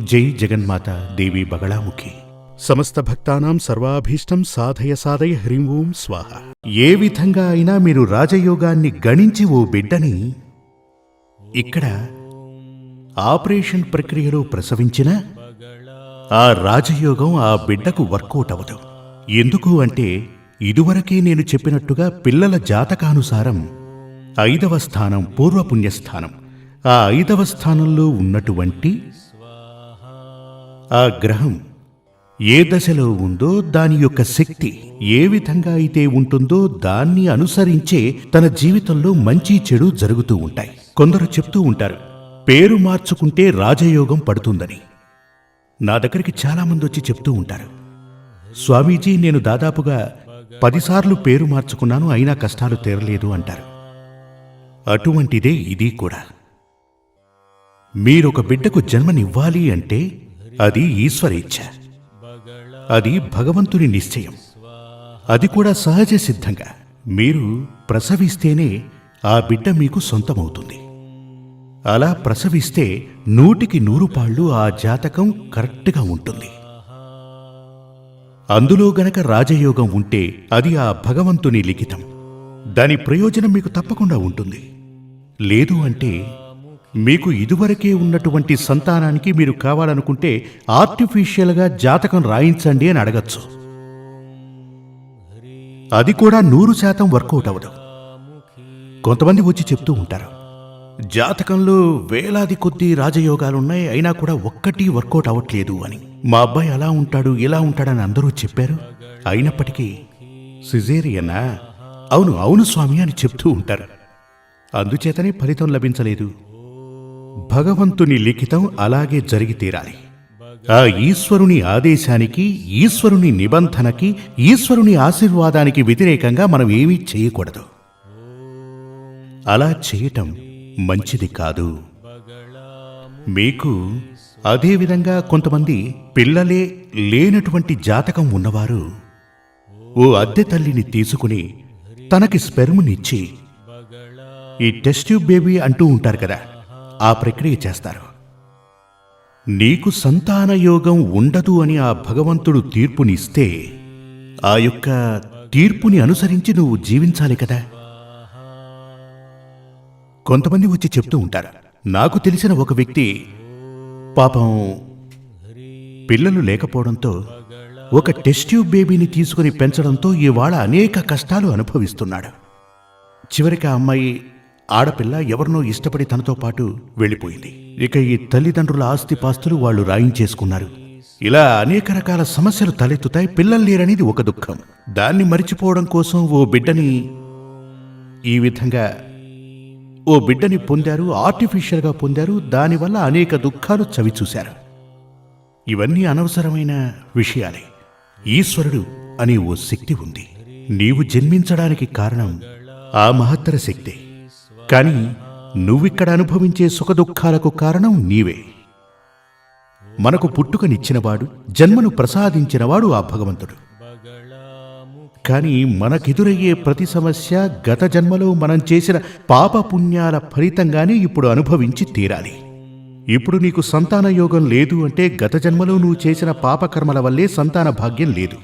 జై జగన్మాత దేవి బగళాముఖి. సమస్త భక్తానాం సర్వాభీష్టం సాధయ సాధయ హ్రీం ఓం స్వాహ. ఏ విధంగా అయినా మీరు రాజయోగాన్ని గణించి ఓ బిడ్డని ఇక్కడ ఆపరేషన్ ప్రక్రియలో ప్రసవించిన ఆ రాజయోగం ఆ బిడ్డకు వర్కౌట్ అవ్వదు. ఎందుకు అంటే ఇదివరకే నేను చెప్పినట్టుగా పిల్లల జాతకానుసారం ఐదవ స్థానం పూర్వపుణ్యస్థానం. ఆ ఐదవ స్థానంలో ఉన్నటువంటి ఆ గ్రహం ఏ దశలో ఉందో దాని యొక్క శక్తి ఏ విధంగా అయితే ఉంటుందో దాన్ని అనుసరించే తన జీవితంలో మంచి చెడు జరుగుతూ ఉంటాయి. కొందరు చెప్తూ ఉంటారు పేరు మార్చుకుంటే రాజయోగం పడుతుందని. నా దగ్గరికి చాలామంది వచ్చి చెప్తూ ఉంటారు. స్వామీజీ నేను దాదాపుగా పదిసార్లు పేరు మార్చుకున్నాను అయినా కష్టాలు తీరలేదు అంటారు. అటువంటిదే ఇది కూడా. మీరొక బిడ్డకు జన్మనివ్వాలి అంటే అది ఈశ్వరేచ్ఛ అది భగవంతుని నిశ్చయం. అది కూడా సహజ సిద్ధంగా. మీరు ప్రసవిస్తేనే ఆ బిడ్డ మీకు సొంతమవుతుంది. అలా ప్రసవిస్తే నూటికి నూరు పాళ్ళు ఆ జాతకం కరెక్ట్గా ఉంటుంది. అందులో గనక రాజయోగం ఉంటే అది ఆ భగవంతుని లిఖితం. దాని ప్రయోజనం మీకు తప్పకుండా ఉంటుంది. లేదు అంటే మీకు ఇదివరకే ఉన్నటువంటి సంతానానికి మీరు కావాలనుకుంటే ఆర్టిఫిషియల్గా జాతకం రాయించండి అని అడగచ్చు. అది కూడా నూరు శాతం వర్కౌట్ అవ్వదు. కొంతమంది వచ్చి చెప్తూ ఉంటారు. జాతకంలో వేలాది కొద్ది రాజయోగాలున్నాయి అయినా కూడా ఒక్కటి వర్కౌట్ అవ్వట్లేదు అని. మా అబ్బాయి అలా ఉంటాడు ఇలా ఉంటాడని అందరూ చెప్పారు. అయినప్పటికీ సిజేరియనా? అవును అవును స్వామి అని చెప్తూ ఉంటారు. అందుచేతనే ఫలితం లభించలేదు. భగవంతుని లిఖితం అలాగే జరిగి తీరాలి. ఆ ఈశ్వరుని ఆదేశానికి ఈశ్వరుని నిబంధనకి ఈశ్వరుని ఆశీర్వాదానికి వ్యతిరేకంగా మనం ఏమీ చేయకూడదు. అలా చేయటం మంచిది కాదు. మీకు అదేవిధంగా కొంతమంది పిల్లలే లేనటువంటి జాతకం ఉన్నవారు ఓ అద్దె తల్లిని తీసుకుని తనకి స్పెర్మునిచ్చి ఈ టెస్ట్ ట్యూబ్ బేబీ అంటూ ఉంటారు కదా ఆ ప్రక్రియ చేస్తారు. నీకు సంతాన యోగం ఉండదు అని ఆ భగవంతుడు తీర్పునిస్తే ఆ యొక్క తీర్పుని అనుసరించి నువ్వు జీవించాలి కదా. కొంతమంది వచ్చి చెప్తూ ఉంటారు నాకు తెలిసిన ఒక వ్యక్తి పాపం పిల్లలు లేకపోవడంతో ఒక టెస్ట్ ట్యూబ్ బేబీని తీసుకుని పెంచడంతో ఇవాళ అనేక కష్టాలు అనుభవిస్తున్నాడు. చివరికి ఆ అమ్మాయి ఆడపిల్ల ఎవరినో ఇష్టపడి తనతో పాటు వెళ్ళిపోయింది. ఇక ఈ తల్లిదండ్రుల ఆస్తిపాస్తులు వాళ్ళు రాయించేసుకున్నారు. ఇలా అనేక రకాల సమస్యలు తలెత్తుతాయి పిల్లలు లేరనేది ఒక దుఃఖం. దాన్ని మరిచిపోవడం కోసం ఓ బిడ్డని ఈ విధంగా ఓ బిడ్డని పొందారు ఆర్టిఫిషియల్గా పొందారు దానివల్ల అనేక దుఃఖాలు చవిచూశారు. ఇవన్నీ అనవసరమైన విషయాలే. ఈశ్వరుడు అనే ఓ శక్తి ఉంది. నీవు జన్మించడానికి కారణం ఆ మహత్తర శక్తే. కానీ నువ్విక్కడ అనుభవించే సుఖదుఖాలకు కారణం నీవే. మనకు పుట్టుకనిచ్చినవాడు జన్మను ప్రసాదించినవాడు ఆ భగవంతుడు. కానీ మనకెదురయ్యే ప్రతి సమస్య గత జన్మలో మనం చేసిన పాప పుణ్యాల ఫలితంగానే ఇప్పుడు అనుభవించి తీరాలి. ఇప్పుడు నీకు సంతాన యోగం లేదు అంటే గత జన్మలో నువ్వు చేసిన పాపకర్మల వల్లే సంతాన భాగ్యం లేదు.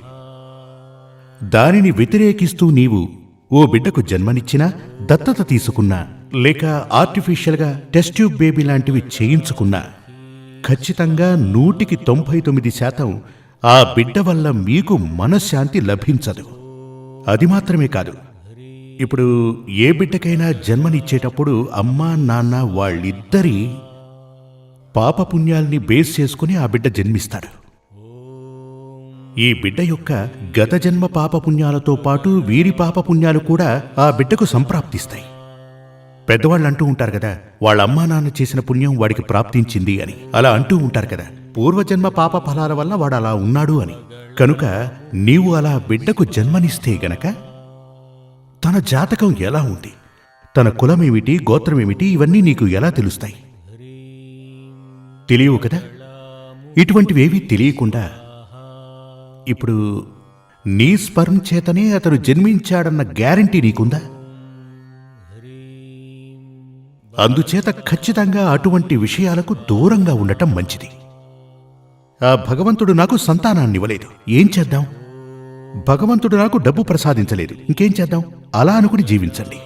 దానిని వ్యతిరేకిస్తూ నీవు ఓ బిడ్డకు జన్మనిచ్చినా దత్తత తీసుకున్నా లేక ఆర్టిఫిషియల్గా టెస్ట్ ట్యూబ్ బేబీ లాంటివి చేయించుకున్నా ఖచ్చితంగా నూటికి తొంభై తొమ్మిది శాతం ఆ బిడ్డ వల్ల మీకు మనశ్శాంతి లభించదు. అది మాత్రమే కాదు ఇప్పుడు ఏ బిడ్డకైనా జన్మనిచ్చేటప్పుడు అమ్మా నాన్న వాళ్ళిద్దరి పాపపుణ్యాల్ని బేస్ చేసుకుని ఆ బిడ్డ జన్మిస్తాడు. ఈ బిడ్డ యొక్క గత జన్మ పాపపుణ్యాలతో పాటు వీరి పాపపుణ్యాలు కూడా ఆ బిడ్డకు సంప్రాప్తిస్తాయి. పెద్దవాళ్ళు అంటూ ఉంటారు కదా వాళ్ళ అమ్మా నాన్న చేసిన పుణ్యం వాడికి ప్రాప్తించింది అని. అలా అంటూ ఉంటారు కదా పూర్వజన్మ పాప ఫలాల వల్ల వాడు అలా ఉన్నాడు అని. కనుక నీవు అలా బిడ్డకు జన్మనిస్తే గనక తన జాతకం ఎలా ఉంది? తన కులమేమిటి గోత్రమేమిటి ఇవన్నీ నీకు ఎలా తెలుస్తాయి? తెలియవు కదా? ఇటువంటివేవీ తెలియకుండా ఇప్పుడు నీ స్పర్మ్ చేతనే అతను జన్మించాడన్న గ్యారంటీ నీకుందా? అందుచేత ఖచ్చితంగా అటువంటి విషయాలకు దూరంగా ఉండటం మంచిది. ఆ భగవంతుడు నాకు సంతానాన్ని ఇవ్వలేదు. ఏం చేద్దాం? భగవంతుడు నాకు డబ్బు ప్రసాదించలేదు. ఇంకేం చేద్దాం? అలా అనుకుని జీవించండి.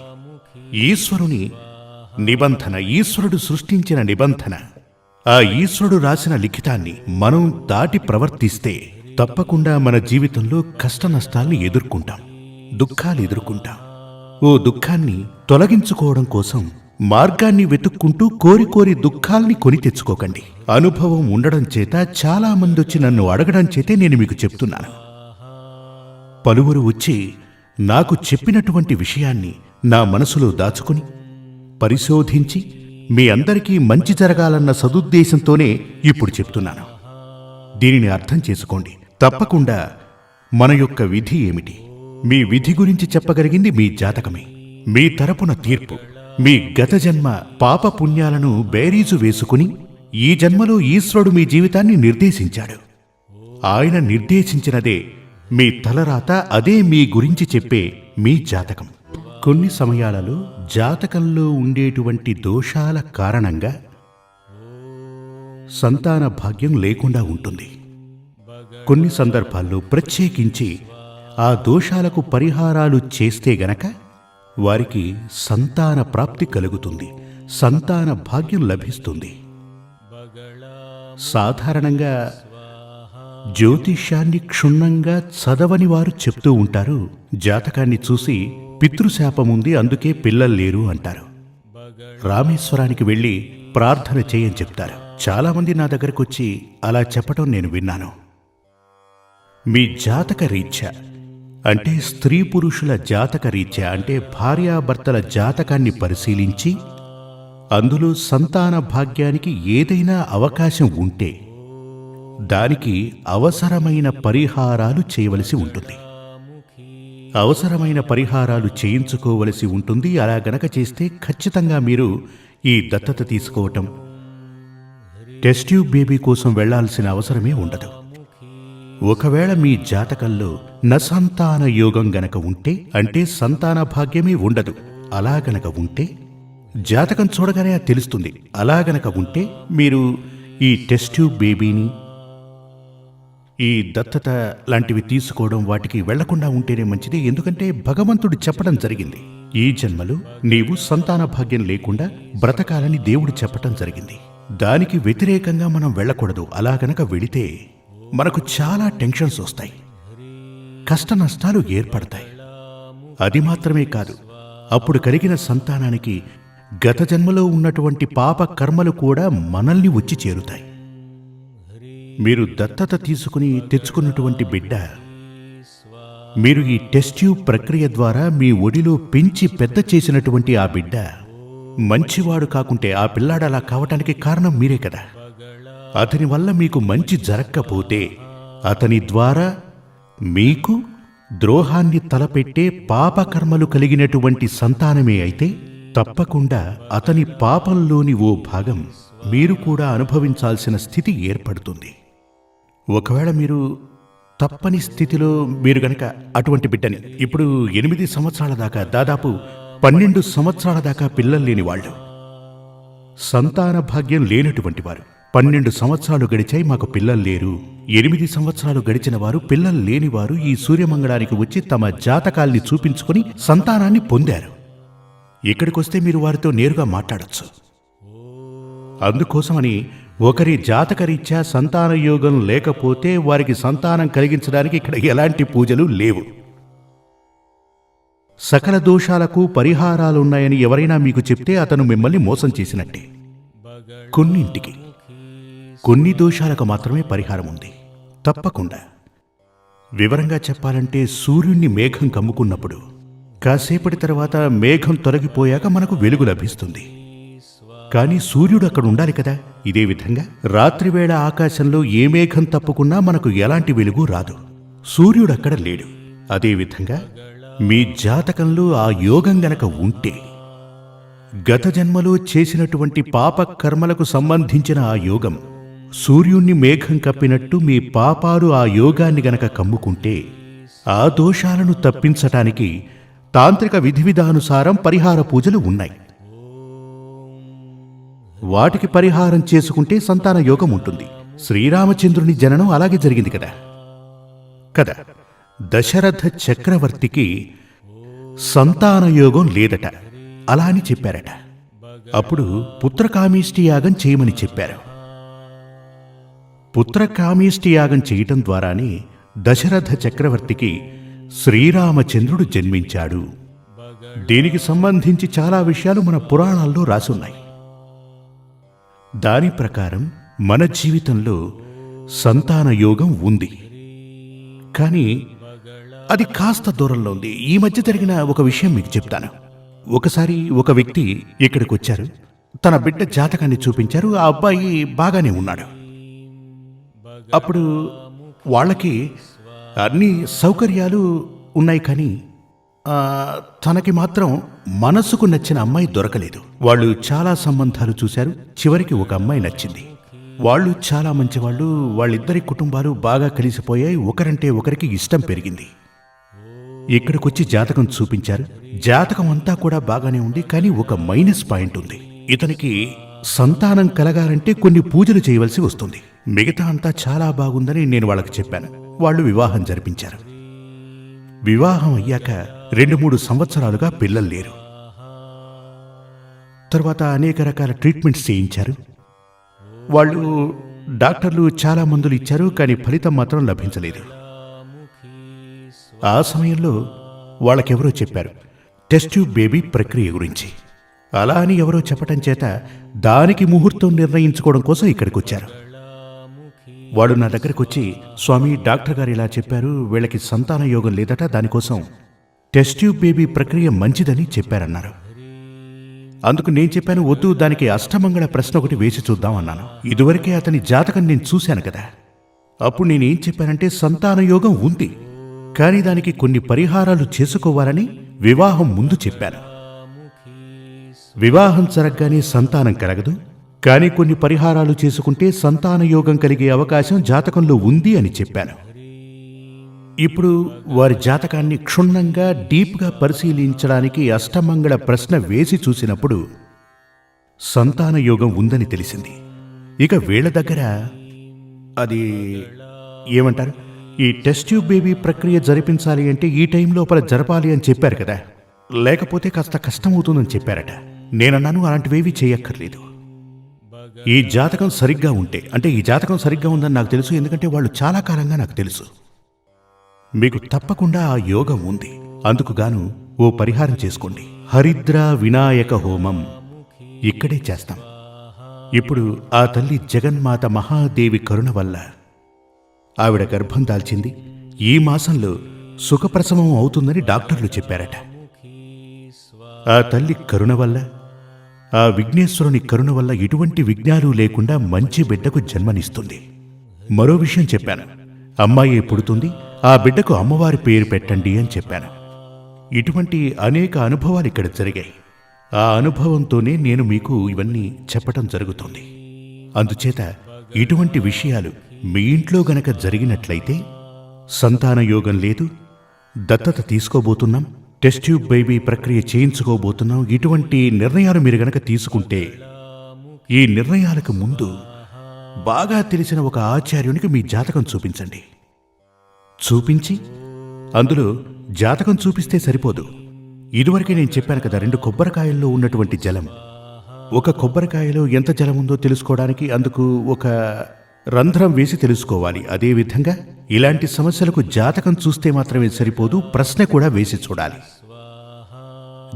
ఈశ్వరుని నిబంధన ఈశ్వరుడు సృష్టించిన నిబంధన ఆ ఈశ్వరుడు రాసిన లిఖితాన్ని మనం దాటి ప్రవర్తిస్తే తప్పకుండా మన జీవితంలో కష్ట నష్టాల్ని ఎదుర్కొంటాం దుఃఖాలు ఎదుర్కొంటాం. ఓ దుఃఖాన్ని తొలగించుకోవడం కోసం మార్గాన్ని వెతుక్కుంటూ కోరి కోరి దుఃఖాల్ని కొని తెచ్చుకోకండి. అనుభవం ఉండడం చేత చాలా మంది వచ్చి నన్ను అడగడం చేతే నేను మీకు చెప్తున్నాను. పలువురు వచ్చి నాకు చెప్పినటువంటి విషయాన్ని నా మనసులో దాచుకుని పరిశోధించి మీ అందరికీ మంచి జరగాలన్న సదుద్దేశంతోనే ఇప్పుడు చెప్తున్నాను. దీనిని అర్థం చేసుకోండి. తప్పకుండా మన యొక్క విధి ఏమిటి? మీ విధి గురించి చెప్పగలిగింది మీ జాతకమే. మీ తరపున తీర్పు. మీ గత జన్మ పాప పుణ్యాలను బేరీజు వేసుకుని ఈ జన్మలో ఈశ్వరుడు మీ జీవితాన్ని నిర్దేశించాడు. ఆయన నిర్దేశించినదే మీ తలరాత అదే మీ గురించి చెప్పే మీ జాతకం. కొన్ని సమయాలలో జాతకంలో ఉండేటువంటి దోషాల కారణంగా సంతాన భాగ్యం లేకుండా ఉంటుంది. కొన్ని సందర్భాల్లో ప్రత్యేకించి ఆ దోషాలకు పరిహారాలు చేస్తే గనక వారికి సంతాన ప్రాప్తి కలుగుతుంది సంతాన భాగ్యం లభిస్తుంది. సాధారణంగా జ్యోతిష్యాన్ని క్షుణ్ణంగా చదవని వారు చెప్తూ ఉంటారు జాతకాన్ని చూసి పితృశాపముంది అందుకే పిల్లలు లేరు అంటారు. రామేశ్వరానికి వెళ్ళి ప్రార్థన చేయని చెప్తారు. చాలామంది నా దగ్గరకు వచ్చి అలా చెప్పటం నేను విన్నాను. మీ జాతక రీత్యా? అంటే స్త్రీ పురుషుల జాతక రీత్యా? అంటే భార్యాభర్తల జాతకాన్ని పరిశీలించి అందులో సంతాన భాగ్యానికి ఏదైనా అవకాశం ఉంటే దానికి అవసరమైన పరిహారాలు చేయవలసి ఉంటుంది. అవసరమైన పరిహారాలు చేయించుకోవలసి ఉంటుంది. అలా గనక చేస్తే ఖచ్చితంగా మీరు ఈ దత్తత తీసుకోవటం టెస్ట్యూబ్ బేబీ కోసం వెళ్ళాల్సిన అవసరమే ఉండదు. ఒకవేళ మీ జాతకంలో నసంతాన యోగం గనక ఉంటే అంటే సంతాన భాగ్యమే ఉండదు. అలా గనక ఉంటే జాతకం చూడగానే తెలుస్తుంది. అలా గనక ఉంటే మీరు ఈ టెస్ట్యూబ్ బేబీని ఈ దత్తత లాంటివి తీసుకోవడం వాటికి వెళ్ళకుండా ఉంటేనే మంచిది. ఎందుకంటే భగవంతుడు చెప్పడం జరిగింది. ఈ జన్మలో నీవు సంతాన భాగ్యం లేకుండా బ్రతకాలని దేవుడు చెప్పటం జరిగింది. దానికి వ్యతిరేకంగా మనం వెళ్ళకూడదు. అలా గనక వెళితే మనకు చాలా టెన్షన్స్ వస్తాయి. కష్ట నష్టాలు ఏర్పడతాయి. అది మాత్రమే కాదు అప్పుడు కలిగిన సంతానానికి గత జన్మలో ఉన్నటువంటి పాప కర్మలు కూడా మనల్ని వచ్చి చేరుతాయి. మీరు దత్తత తీసుకుని తెచ్చుకున్నటువంటి బిడ్డ మీరు ఈ టెస్ట్ ట్యూబ్ ప్రక్రియ ద్వారా మీ ఒడిలో పెంచి పెద్ద చేసినటువంటి ఆ బిడ్డ మంచివాడు కాకుంటే ఆ పిల్లాడు అలా కావటానికి కారణం మీరే కదా. అతని వల్ల మీకు మంచి జరగకపోతే అతని ద్వారా మీకు ద్రోహాన్ని తలపెట్టే పాపకర్మలు కలిగినటువంటి సంతానమే అయితే తప్పకుండా అతని పాపంలోని ఓ భాగం మీరు కూడా అనుభవించాల్సిన స్థితి ఏర్పడుతుంది. ఒకవేళ మీరు తప్పని స్థితిలో మీరు గనక అటువంటి బిడ్డని ఇప్పుడు ఎనిమిది సంవత్సరాల దాకా దాదాపు పన్నెండు సంవత్సరాల దాకా పిల్లలు లేని వాళ్ళు సంతాన భాగ్యం లేనటువంటి వారు పన్నెండు సంవత్సరాలు గడిచాయి మాకు పిల్లలు లేరు. ఎనిమిది సంవత్సరాలు గడిచిన వారు పిల్లలు లేనివారు ఈ సూర్యమంగళానికి వచ్చి తమ జాతకాల్ని చూపించుకొని సంతానాన్ని పొందారు. ఇక్కడికొస్తే మీరు వారితో నేరుగా మాట్లాడొచ్చు. అందుకోసమని ఒకరి జాతకరీత్యా సంతాన యోగం లేకపోతే వారికి సంతానం కలిగించడానికి ఇక్కడ ఎలాంటి పూజలు లేవు. సకల దోషాలకు పరిహారాలున్నాయని ఎవరైనా మీకు చెప్తే అతను మిమ్మల్ని మోసం చేసినట్టే. కొన్నింటికి కొన్ని దోషాలకు మాత్రమే పరిహారం ఉంది. తప్పకుండా. వివరంగా చెప్పాలంటే సూర్యుణ్ణి మేఘం కమ్ముకున్నప్పుడు కాసేపటి తర్వాత మేఘం తొలగిపోయాక మనకు వెలుగు లభిస్తుంది. కానీ సూర్యుడు అక్కడ ఉండాలి కదా? ఇదే విధంగా రాత్రివేళ ఆకాశంలో ఏ మేఘం తప్పుకున్నా మనకు ఎలాంటి వెలుగు రాదు. సూర్యుడు అక్కడ లేడు. అదేవిధంగా మీ జాతకంలో ఆ యోగం గనక ఉంటే గత జన్మలో చేసినటువంటి పాప కర్మలకు సంబంధించిన ఆ యోగం సూర్యుణ్ణి మేఘం కప్పినట్టు మీ పాపాలు ఆ యోగాన్ని గనక కమ్ముకుంటే ఆ దోషాలను తప్పించటానికి తాంత్రిక విధి విధానుసారం పరిహార పూజలు ఉన్నాయి. వాటికి పరిహారం చేసుకుంటే సంతాన యోగం ఉంటుంది. శ్రీరామచంద్రుని జననం అలాగే జరిగింది కదా? కదా. దశరథ చక్రవర్తికి సంతానయోగం లేదట. అలా అని చెప్పారట. అప్పుడు పుత్రకామీష్టి యాగం చేయమని చెప్పారు. పుత్రకామేష్టి యాగం చేయటం ద్వారానే దశరథ చక్రవర్తికి శ్రీరామచంద్రుడు జన్మించాడు. దీనికి సంబంధించి చాలా విషయాలు మన పురాణాల్లో రాసున్నాయి. దాని ప్రకారం మన జీవితంలో సంతాన యోగం ఉంది. కానీ అది కాస్త దూరంలో ఉంది. ఈ మధ్య జరిగిన ఒక విషయం మీకు చెప్తాను. ఒకసారి ఒక వ్యక్తి ఇక్కడికి వచ్చారు తన బిడ్డ జాతకాన్ని చూపించారు. ఆ అబ్బాయి బాగానే ఉన్నాడు. అప్పుడు వాళ్ళకి అన్ని సౌకర్యాలు ఉన్నాయి కానీ తనకి మాత్రం మనసుకు నచ్చిన అమ్మాయి దొరకలేదు. వాళ్ళు చాలా సంబంధాలు చూశారు. చివరికి ఒక అమ్మాయి నచ్చింది. వాళ్ళు చాలా మంచివాళ్ళు. వాళ్ళిద్దరి కుటుంబాలు బాగా కలిసిపోయాయి. ఒకరంటే ఒకరికి ఇష్టం పెరిగింది. ఇక్కడికొచ్చి జాతకం చూపించారు. జాతకం అంతా కూడా బాగానే ఉంది. కానీ ఒక మైనస్ పాయింట్ ఉంది. ఇతనికి సంతానం కలగాలంటే కొన్ని పూజలు చేయవలసి వస్తుంది. మిగతా అంతా చాలా బాగుందని నేను వాళ్ళకి చెప్పాను. వాళ్ళు వివాహం జరిపించారు. వివాహం అయ్యాక రెండు మూడు సంవత్సరాలుగా పిల్లలు లేరు. తర్వాత అనేక రకాల ట్రీట్మెంట్స్ చేయించారు. వాళ్ళు డాక్టర్లు చాలా మందులు ఇచ్చారు కానీ ఫలితం మాత్రం లభించలేదు. ఆ సమయంలో వాళ్ళకెవరో చెప్పారు టెస్ట్ ట్యూబ్ బేబీ ప్రక్రియ గురించి. అలా అని ఎవరో చెప్పటం చేత దానికి ముహూర్తం నిర్ణయించుకోవడం కోసం ఇక్కడికి వచ్చారు వాడు నా దగ్గరకు వచ్చి స్వామి డాక్టర్ గారు ఇలా చెప్పారు వీళ్ళకి సంతాన యోగం లేదట దానికోసం టెస్ట్ ట్యూబ్ బేబీ ప్రక్రియ మంచిదని చెప్పారన్నారు. అందుకు నేను చెప్పాను వద్దు దానికి అష్టమంగళ ప్రశ్న ఒకటి వేసి చూద్దాం అన్నాను. ఇదివరకే అతని జాతకం నేను చూశాను కదా. అప్పుడు నేనేం చెప్పానంటే సంతాన యోగం ఉంది కానీ దానికి కొన్ని పరిహారాలు చేసుకోవాలని వివాహం ముందు చెప్పాను. వివాహం జరగగానే సంతానం కలగదు. కానీ కొన్ని పరిహారాలు చేసుకుంటే సంతాన యోగం కలిగే అవకాశం జాతకంలో ఉంది అని చెప్పాను. ఇప్పుడు వారి జాతకాన్ని క్షుణ్ణంగా డీప్గా పరిశీలించడానికి అష్టమంగళ ప్రశ్న వేసి చూసినప్పుడు సంతాన యోగం ఉందని తెలిసింది. ఇక వీళ్ళ దగ్గర అది ఏమంటారు? ఈ టెస్ట్ ట్యూబ్ బేబీ ప్రక్రియ జరిపించాలి అంటే ఈ టైం లోపల జరపాలి అని చెప్పారు కదా. లేకపోతే కాస్త కష్టమవుతుందని చెప్పారట. నేనన్నాను అలాంటివేవీ చేయక్కర్లేదు. ఈ జాతకం సరిగ్గా ఉంటే అంటే ఈ జాతకం సరిగ్గా ఉందని నాకు తెలుసు ఎందుకంటే వాళ్ళు చాలా కాలంగా నాకు తెలుసు. మీకు తప్పకుండా ఆ యోగం ఉంది. అందుకు గాను ఓ పరిహారం చేసుకోండి. హరిద్ర వినాయక హోమం ఇక్కడే చేస్తాం. ఇప్పుడు ఆ తల్లి జగన్మాత మహాదేవి కరుణ వల్ల ఆవిడ గర్భం దాల్చింది. ఈ మాసంలో సుఖప్రసవం అవుతుందని డాక్టర్లు చెప్పారట. ఆ తల్లి కరుణ వల్ల ఆ విఘ్నేశ్వరుని కరుణ వల్ల ఎటువంటి విఘ్నాలు లేకుండా మంచి బిడ్డకు జన్మనిస్తుంది. మరో విషయం చెప్పాను. అమ్మాయి పుడుతుంది ఆ బిడ్డకు అమ్మవారి పేరు పెట్టండి అని చెప్పాను. ఇటువంటి అనేక అనుభవాలు ఇక్కడ జరిగాయి. ఆ అనుభవంతోనే నేను మీకు ఇవన్నీ చెప్పటం జరుగుతుంది. అందుచేత ఇటువంటి విషయాలు మీ ఇంట్లో గనక జరిగినట్లయితే సంతాన యోగం లేదు దత్తత తీసుకోబోతున్నాం టెస్ట్ ట్యూబ్ బేబీ ప్రక్రియ చేయించుకోబోతున్నాం. ఇటువంటి నిర్ణయాలు మీరు గనక తీసుకుంటే ఈ నిర్ణయాలకు ముందు బాగా తెలిసిన ఒక ఆచార్యునికి మీ జాతకం చూపించండి. చూపించి అందులో జాతకం చూపిస్తే సరిపోదు. ఇదివరకే నేను చెప్పాను కదా రెండు కొబ్బరికాయల్లో ఉన్నటువంటి జలం. ఒక కొబ్బరికాయలో ఎంత జలం ఉందో తెలుసుకోవడానికి అందుకు ఒక రంధ్రం వేసి తెలుసుకోవాలి. అదేవిధంగా ఇలాంటి సమస్యలకు జాతకం చూస్తే మాత్రమే సరిపోదు ప్రశ్న కూడా వేసి చూడాలి.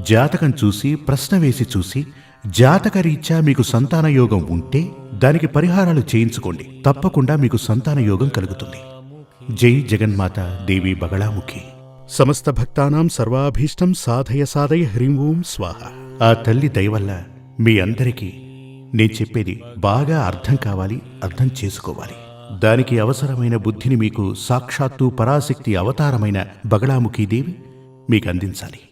జాతకం చూసి ప్రశ్న వేసి చూసి జాతక రీత్యా మీకు సంతాన యోగం ఉంటే దానికి పరిహారాలు చేయించుకోండి. తప్పకుండా మీకు సంతాన యోగం కలుగుతుంది. జై జగన్మాత దేవి బగళాముఖి. సమస్త భక్తానాం సర్వాభీష్టం సాధయ సాధయ హ్రీం ఓం స్వాహ. ఆ తల్లి దయవల్ల మీ అందరికీ నేను చెప్పేది బాగా అర్థం కావాలి అర్థం చేసుకోవాలి. దానికి అవసరమైన బుద్ధిని మీకు సాక్షాత్తు పరాశక్తి అవతారమైన బగళాముఖీదేవి మీకు అందించాలి